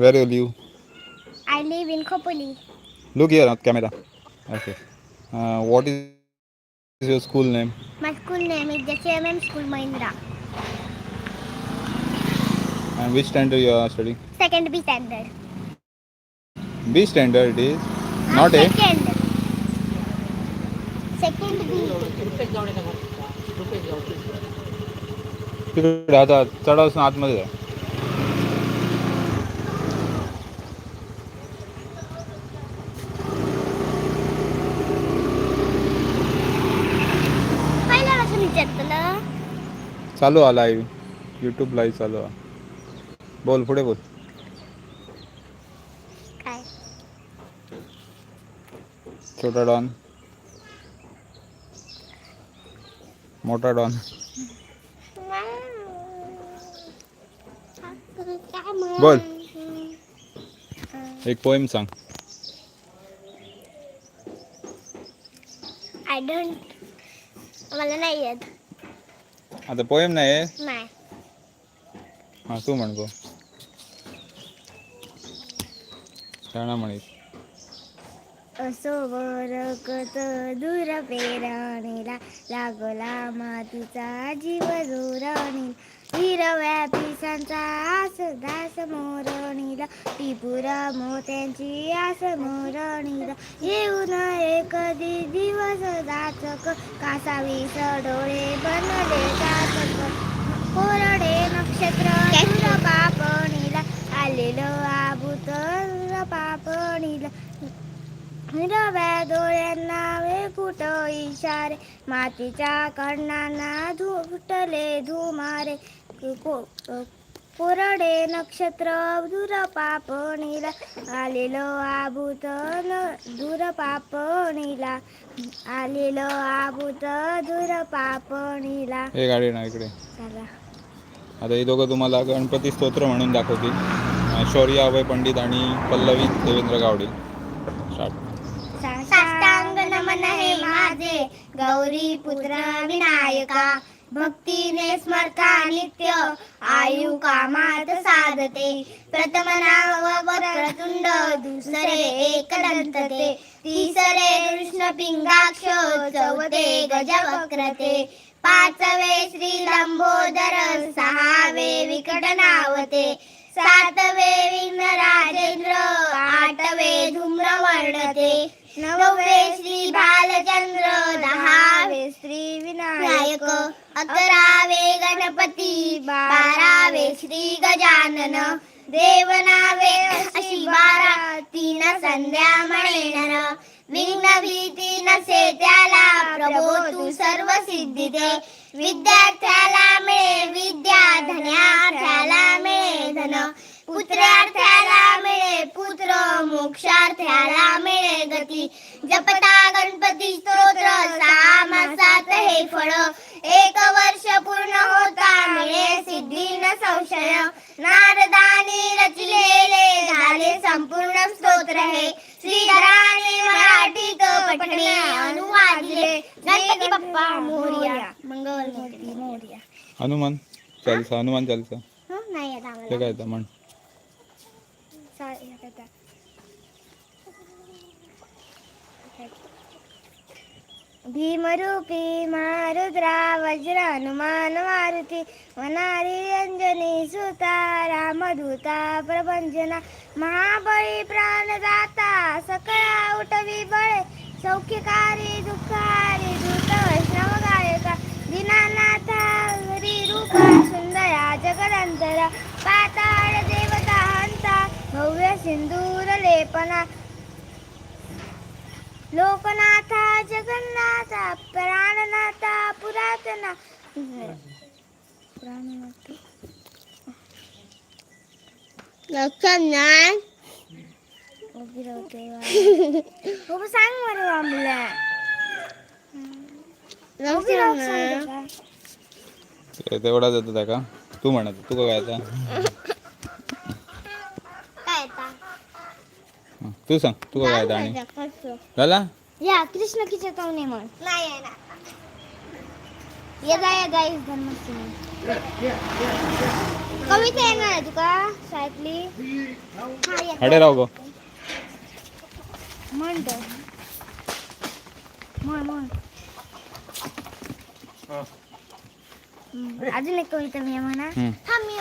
Where you live? I live in Khopoli. Look here at camera. Okay. Uh, what is your school name? My school name is JCMM School Mahindra. And which standard you are studying? Second B standard. B standard it is. Uh, Not A. Second. Second B. तिकडे आता चढावसून आतमध्ये जाय चालू आहे live YouTube live चालू आहे बोल पुढे बोल. काय? छोटा डॉन. मोठा डॉन. बोल. एक पोएम सांग. आय डोंट मला नाही येत. आता पोएम नाही. हां तू म्हणतो शाणा म्हणीस असो बरकत दूर पेरणीला लागला मातीचा जीव जोरणीला हिरव्या पिसांचा आस दास मोरणीला टिपुरा मोत्यांची आस मोरणीला. येऊन एक दिवस दाचक कासावी डोळे बनले दाचक कोरडे नक्षत्र पापणीला आलेलं आभूत पापणीला. हिरव्या डोळ्यांना वेकुट इशारे मातीच्या कणांना धुटले धुमारे. कोरडे नक्षत्र दूर पापणीला आलेलं आबूत न दूर पापणीला आलेलं आबूत दूर पापणीला. हे गाडी ना इकडे. चला. आता हे दोघं तुम्हाला गणपती स्तोत्र म्हणून दाखवतील. शौर्य अभय पंडित आणि पल्लवी देवेंद्र गावडे. साष्टांग नमन हे माझे गौरी पुत्र विनायका. भक्तीने स्मर्था नित्य आयु कामात साधते. प्रथम नाव वक्रतुंड दुसरे एक ते तिसरे कृष्ण पिंगाक्ष चौथे गजवक्रते. पाचवे श्री लंबोदर सहावे विकट नावते. सातवे विघ्न राजेंद्र आठवे धूम्र वर्णते नववे श्री बाल अकरावे गणपती बारावे श्री गजानन देवनावे अशी बारा तीन संध्या म्हणेणार विघ्न भीती नसे त्याला प्रभो तू सर्व सिद्धी दे विद्यार्थ्याला मिळे विद्या धन्यार्थ्याला मिळे धन. पुत्रार्थ्याला मिळे पुत्र मोक्षार्थ्याला मिळे गती. जपता गणपती तो मोरया. हनुमान चालसा हनुमान चालसा. हं, नाही येत ते काय येतं म्हण. चा-. भीमरूपी मारुद्रा वज्र हनुमान मारुती वनारी अंजनी सुता रामदूता प्रभंजना महाबळी प्राणदाता सकळा उठवी बळे सौख्यकारी दुःखारी सिंदूर लेपना। लोकनाथा जगन्नाथा प्राणनाथा पुरातना। लक्षण हो सांग बरं आम्हाला ते- तेवढाच येतं का? तू म्हणत तू काय आता हं, तू सांग तू काय झाला या कृष्ण की चेतवणी म्हण. नाही ये गाईस कविता येणार आहे तुका शाळेतली? राव गो. म्हण म्हण. अजून एक कविता मी म्हणा. हा मी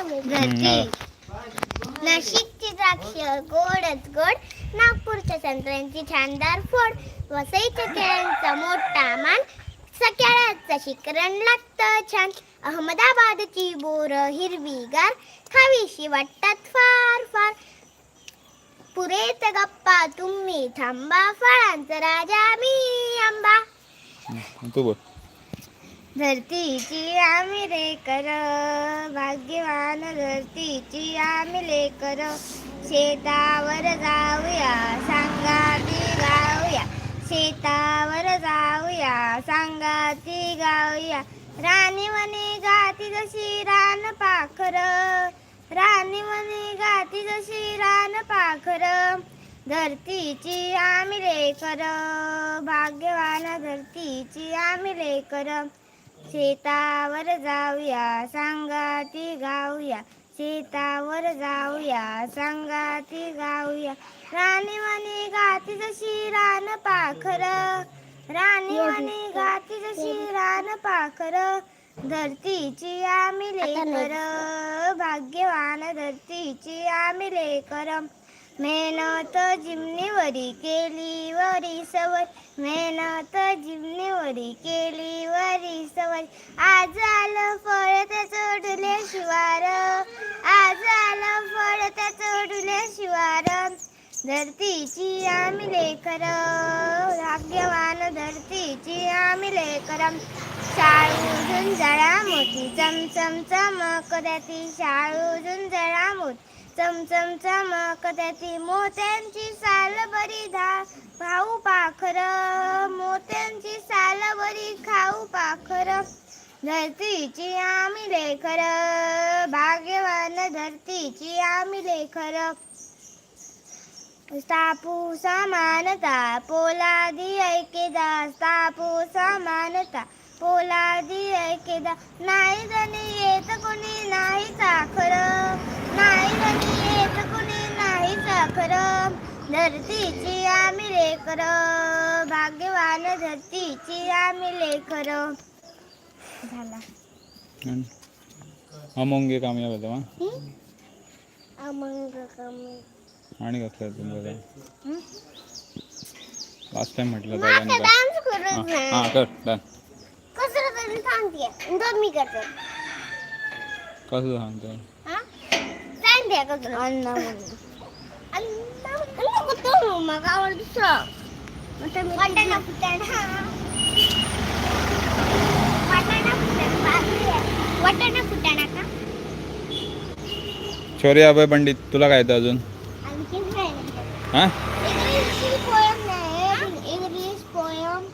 नाशिकची द्राक्ष गोडच गोड. नागपूरच्या संत्र्यांची छानदार फोड. वसईच्या केळ्यांचा मोठा मान. सख्याळ्याचं शिकरण लागतं छान. अहमदाबादची बोर हिरवीगार. खावीशी वाटतात फार फार. पुरेत गप्पा तुम्ही थांबा. फळांचा राजा मी आंबा. हम्म, तू बोल. धरतीची आम्ही लेकर. भाग्यवान धरतीची आम्ही लेकर. शेतावर जाऊया सांगाती गाऊया. शेतावर जाऊया सांगाती गाऊया. राणी म्हणे गाती जशी रान पाखर. राणी म्हणे गाती जशी रान पाखर. धरतीची आम्ही लेकर भाग्यवान धरतीची आम्ही लेकर शेतावर जाऊया सांगाती गाऊया. शेतावर जाऊया सांगाती गाऊया. राणी म्हणे गाती जशी रान पाखर. राणी म्हणे गाती जशी रान पाखर. धरतीची आम्ही लेकर भाग्यवान धरतीची आम्ही लेकर. मेहनत जिमनीवरी केली वरी सवय. मेहनत जिमनीवरी केली वरी सवय. आज आलं फळ त्याचं डुले शिवार. आज आलं फळ त्याचं डुले शिवार. धरतीची आम्ही लेकर भाग्यवान धरतीची आम्ही लेकर शाळू जळा मोठी चमचम चमक त्याची शाळू जळा मोठी चमचम चमक मोत्यांची साल बरी धा भाऊ पाखर. मोत्यांची साल बरी खाऊ पाखर. धरतीची आम्ही लेखर. भाग्यवान धरतीची आम्ही लेखर. स्थापू समानता पोलादी ऐकेदा स्थापू समानता. पोलादी ऐकेदा नाही जणी येत कोणी नाही साखर. नाही जणी येत कोणी नाही साखर. धरतीची आम्ही लेकर. भाग्यवान धरतीची आम्ही लेकर. झाला. अमोंगे कामयाब होतं अमंग कमी आणि कसलं हम्म? लास्ट टाइम म्हटलं हां कर डन कसं तरी सांगते. दोन मी करते. कसं सांगतो? हा? सांगते कसं अण्णा म्हणून. अण्णा अण्णा कुठं मग आवड दुसरं. वाटाणा फुटाणा. वाटाणा फुटाणा. बाजरी आहे. वाटाणा फुटाणा का? शौर्य अभय पंडित तुला काय येतं अजून. हां इंग्लिशची पोयम नाही इंग्लिश पोयम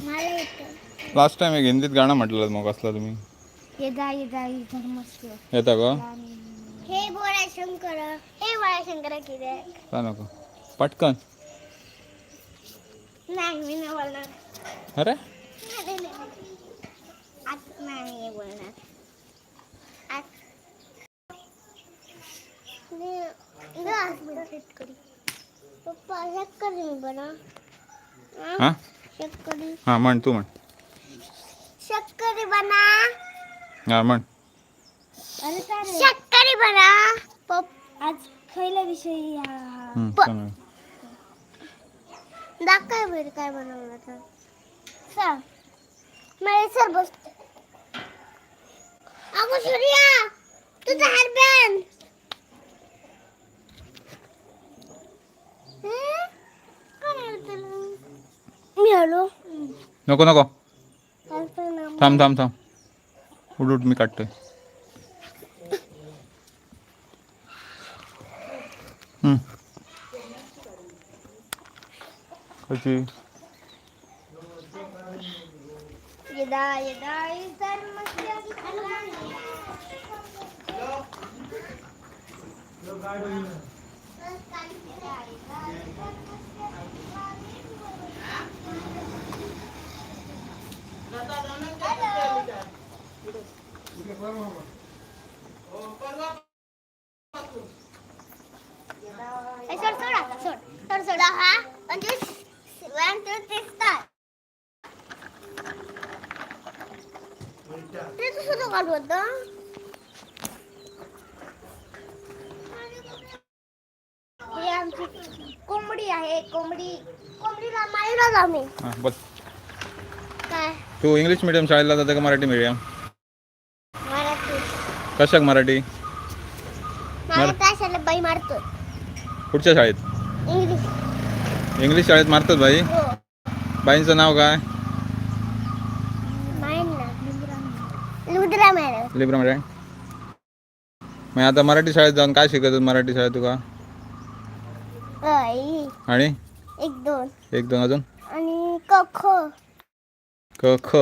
मला येतं लास्ट टाइम एक हिंदीत गाणं म्हटलं मग कसलं तुम्ही. येदा येदा धर्मस्व येतं का? हे बोळा शंकर हे बोळा शंकर किती का नको? पटकन. नाही मी नाही बोलणार. अरे? नाही, नाही, बोलणार. आज पप्पा शेतकरी मी बना हां? शेतकरी. हां म्हण तू म्हण. शेतकरी बना. हां म्हण. शेतकरी बना. पप. आज खयला विषयी हा. हम्म, प-. दाखव बरं काय बनवलं तर. सांग. मला सर बस अगो सूर्या तुझा हरबॅन मी आलो नको नको. थांब थांब थांब. उठ उठ मी काढतोय. हम्म. कशी? सोड सोड आता, सोड सोड सोड हा म्हणजे वन टू थ्री स्टार्ट ते तू सुद्धा काढू होतं ही आमची कोंबडी आहे कोंबडी कोंबडीला मारलं आम्ही. हां बोल. काय? तू इंग्लिश मिडियम शाळेला जाते का मराठी मिडियम कशाक मराठी? मला बाई मारतो कुठच्या शाळेत? इंग्लिश. इंग्लिश शाळेत मारतात बाई? हो. बाईंचं नाव काय? माहीत ना लुद्रा मॅडम. Libra madam. मग आता मराठी शाळेत जाऊन काय शिकवतात मराठी शाळेत तुका? आणि? एक दोन. एक दोन अजून? आणि क ख. क ख.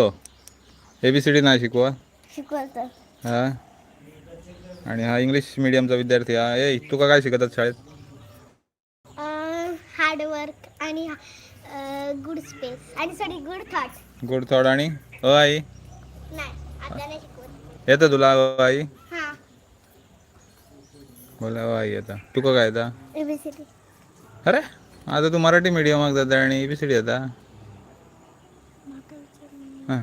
ए बी सी डी नाही शिकवा. शिकवतो. हा? आणि हा इंग्लिश मिडियमचा विद्यार्थी हा ए तुका काय शिकवतात शाळेत? हार्डवर्क आणि गुड स्पेस आणि sorry good thought good thought आणि? अ आई? नाही आता नाही शिकवत. येतं तुला अ आई? हा. बोला अ आई येतं तुका काय येतं एबीसीडी अरे आता तू मराठी मिडियमाक जाता आणि ए बी सी डी येता हां.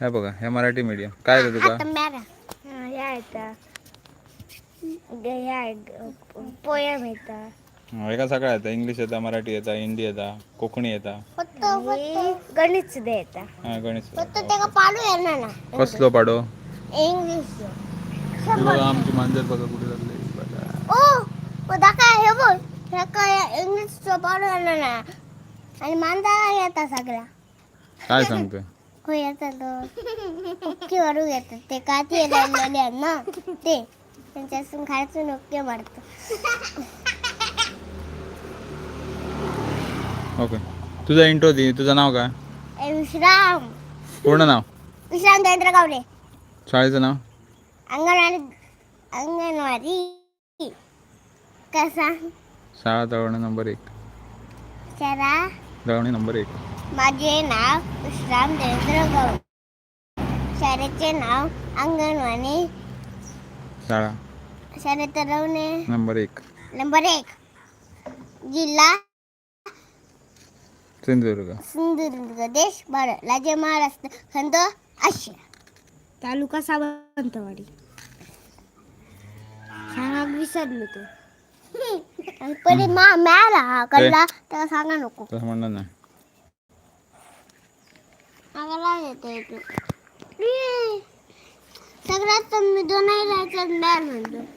हे बघा हे मराठी मिडियम काय येतं तुका? आता मॅरा. येतात ह्या पोयम येतात हं, एका सगळ्या येतं इंग्लिश येतं मराठी येतं हिंदी येतं कोकणी येतं। फक्त गणित सुद्धा येतात हां गणित फक्त पाडू येणार ना कसलो पाडो? इंग्लिश हे बघा आमची मांजर बघा कुठे लागली बघा. ओ बघा काय हे हे पाडू येणार ना. आणि मांदा येतात सगळ्या. काय सांगतोय? हो येतात नक्की वरून येतात ते का ते ना? ते. त्यांच्यासून खायचं नक्की मारतं ओके. तुझा इंट्रो दे. तुझं नाव काय? विश्राम. पूर्ण नाव? विश्राम देवेंद्र गावडे. शाळेचं नाव? अंगणवाडी अंगणवाडी. कसा? शाळा दळवणे नंबर एक. चरा दळवणे नंबर एक. माझे नाव विश्राम देवेंद्र गावडे. शाळेचे नाव अंगणवाडी. शाळा. शाळेत रवणे नंबर एक. नंबर एक. जिल्हा. सिंधुदुर्ग. सिंधुदुर्ग देश भारत राज्य महाराष्ट्र खंड आशिया. तालुका सावंतवाडी. सांगा विसरलो तो. पहिले मा मॅला कळला त्याला सांगा नको. तसं म्हणणार नाही. येते येते सगळ्यात मी दोन राहायचं मॅल म्हणतो.